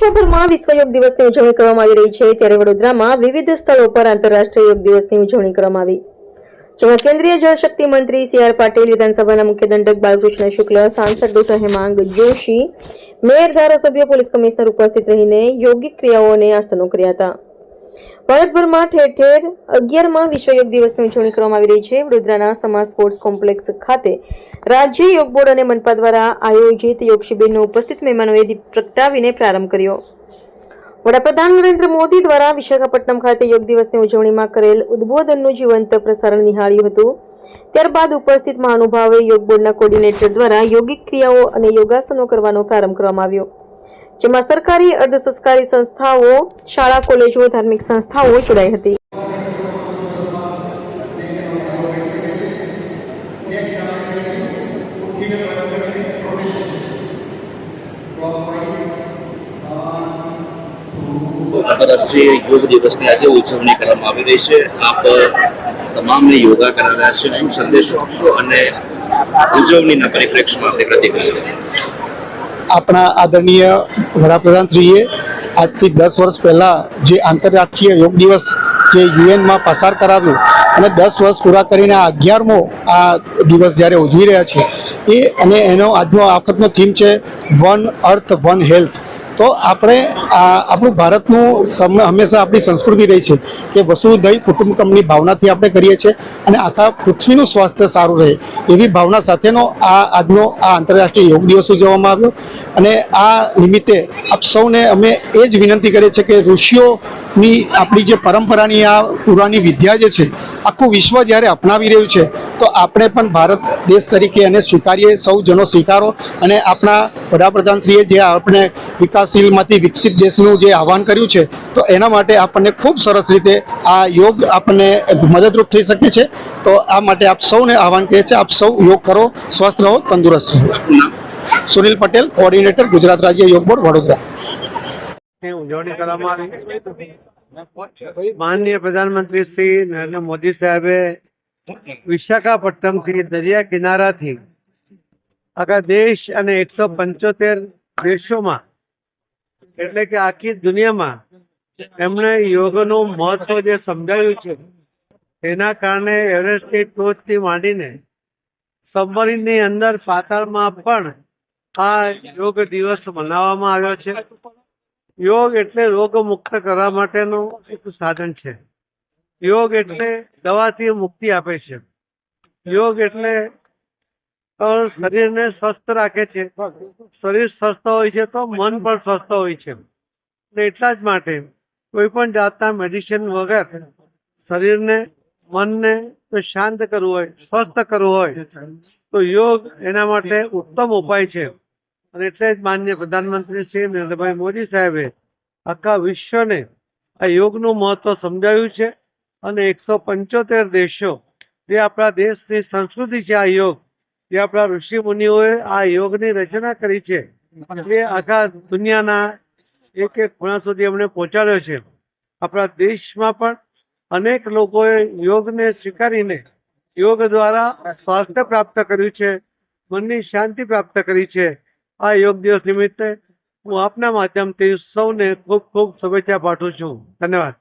વિશ્વભરમાં વિશ્વ યોગ દિવસની ઉજવણી કરવામાં આવી રહી છે. ત્યારે વડોદરામાં વિવિધ સ્થળો પર આંતરરાષ્ટ્રીય યોગ દિવસની ઉજવણી કરવામાં આવી. જેમાં કેન્દ્રીય જળશક્તિ મંત્રી સી આર પાટીલ, વિધાનસભાના મુખ્ય દંડક બાલકૃષ્ણ શુક્લ, સાંસદ ડોક્ટર હેમાંગ જોશી, મેયર ધારાસભ્ય પોલીસ કમિશનર ઉપસ્થિત રહીને યોગિક ક્રિયાઓને આસનો કર્યા હતા. ભારતભરમાં ઠેર ઠેર અગિયારમાં વિશ્વ યોગ દિવસની ઉજવણી કરવામાં આવી રહી છે. વડોદરાના સમાજ સ્પોર્ટ્સ કોમ્પ્લેક્સ ખાતે રાજ્ય યોગ બોર્ડ અને મનપા દ્વારા આયોજિત યોગ શિબિરનો ઉપસ્થિત મહેમાનોએ દીપ પ્રગટાવીને પ્રારંભ કર્યો. વડાપ્રધાન નરેન્દ્ર મોદી દ્વારા વિશાખાપટ્ટનમ ખાતે યોગ દિવસની ઉજવણીમાં કરેલ ઉદ્બોધનનું જીવંત પ્રસારણ નિહાળ્યું હતું. ત્યારબાદ ઉપસ્થિત મહાનુભાવે યોગ બોર્ડના કોર્ડિનેટર દ્વારા યોગિક ક્રિયાઓ અને યોગાસનો કરવાનો પ્રારંભ કરવામાં આવ્યો. જેમાં સરકારી અર્ધ સરકારી સંસ્થાઓ શાળા કોલેજો ધાર્મિક સંસ્થાઓ જોડાઈ હતી. આંતરરાષ્ટ્રીય યોગ દિવસની આજે ઉજવણી કરવામાં આવી રહી છે. આપ તમામને યોગા કરાવ્યા છે. શું સંદેશો આપશો અને ઉજવણીના પરિપ્રેક્ષમાં આપણે પ્રતિક્રિયા? આપણા આદરણીય વડાપ્રધાનશ્રીએ આજથી દસ વર્ષ પહેલાં જે આંતરરાષ્ટ્રીય યોગ દિવસ જે યુએનમાં પસાર કરાવ્યો અને દસ વર્ષ પૂરા કરીને આ અગિયારમો આ દિવસ જ્યારે ઉજવી રહ્યા છે, એ અને એનો આજનો આ વખતનો થીમ છે, વન અર્થ, વન હેલ્થ. તો આપણે આપણું ભારતનું હંમેશા આપણી સંસ્કૃતિ રહી છે કે વસુધૈવ કુટુંબકમની ભાવનાથી આપણે કરીએ છીએ અને આખા પૃથ્વીનું સ્વાસ્થ્ય સારું રહે એવી ભાવના સાથેનો આ આજનો આ આંતરરાષ્ટ્રીય યોગ દિવસ ઉજવવામાં આવ્યો. અને આ નિમિત્તે આપ સૌને અમે એ જ વિનંતી કરીએ છીએ કે ઋષિઓની આપણી જે પરંપરાની આ પુરાની વિદ્યા જે છે આખું વિશ્વ જ્યારે અપનાવી રહ્યું છે, તો આપણે પણ ભારત દેશ તરીકે એને સ્વીકારીએ સૌ જનો સ્વીકારો અને આપણા વડાપ્રધાનશ્રીએ જે આપણે વિકાસશીલમાંથી વિકસિત દેશનું જે આહવાન કર્યું છે, તો એના માટે આપણને ખૂબ સરસ રીતે આ યોગ આપણને મદદરૂપ થઈ શકે છે. તો આ માટે આપ સૌને આહવાન કહે છે આપ સૌ યોગ કરો, સ્વસ્થ રહો, તંદુરસ્ત રહો. સુનિલ પટેલ, કોઓર્ડિનેટર ગુજરાત રાજ્ય યોગ બોર્ડ, વડોદરા. ઉજવણી કરવામાં આવી. માનનીય પ્રધાનમંત્રી શ્રી નરેન્દ્ર મોદી સાહેબે વિશાખાપટ્ટનમથી દરિયા કિનારાથી આખા દેશ અને એકસો પંચોતેર દેશોમાં, એટલે કે આખી દુનિયામાં એમણે યોગનું મહત્વ જે સમજાવ્યું છે એના કારણે એવરેસ્ટની ટોચથી માંડીને સબમરીનની અંદર પાતાળમાં પણ આ યોગ દિવસ મનાવવામાં આવ્યો છે. યોગ એટલે રોગ મુક્ત કરવા માટેનું એક સાધન છે. યોગ એટલે દવાથી મુક્તિ આપે છે. યોગ એટલે શરીરને સ્વસ્થ રાખે છે. શરીર સ્વસ્થ હોય છે તો મન પણ સ્વસ્થ હોય છે. એટલે જ માટે કોઈ પણ જાતના મેડિસિન વગર શરીરને, મનને શાંત કરવું હોય, સ્વસ્થ કરવું હોય, તો યોગ એના માટે ઉત્તમ ઉપાય છે. અને એટલે જ માન્ય પ્રધાનમંત્રી શ્રી નરેન્દ્રભાઈ મોદી સાહેબે આખા વિશ્વને આ યોગનું મહત્વ સમજાવ્યું છે અને એકસો પંચોતેર દેશો જે આપણા દેશની સંસ્કૃતિ છે આ યોગ, જે આપણા ઋષિ મુનિઓએ આ યોગની રચના કરી છે, એ આખા દુનિયાના એક એક ખૂણા સુધી અમને પહોંચાડ્યો છે. આપણા દેશમાં પણ અનેક લોકોએ યોગને સ્વીકારીને યોગ દ્વારા સ્વાસ્થ્ય પ્રાપ્ત કર્યું છે, મનની શાંતિ પ્રાપ્ત કરી છે આ યોગ દિવસ નિમિત્તે હું આપના માધ્યમથી સૌને ખૂબ ખૂબ શુભેચ્છા પાઠવું છું. ધન્યવાદ.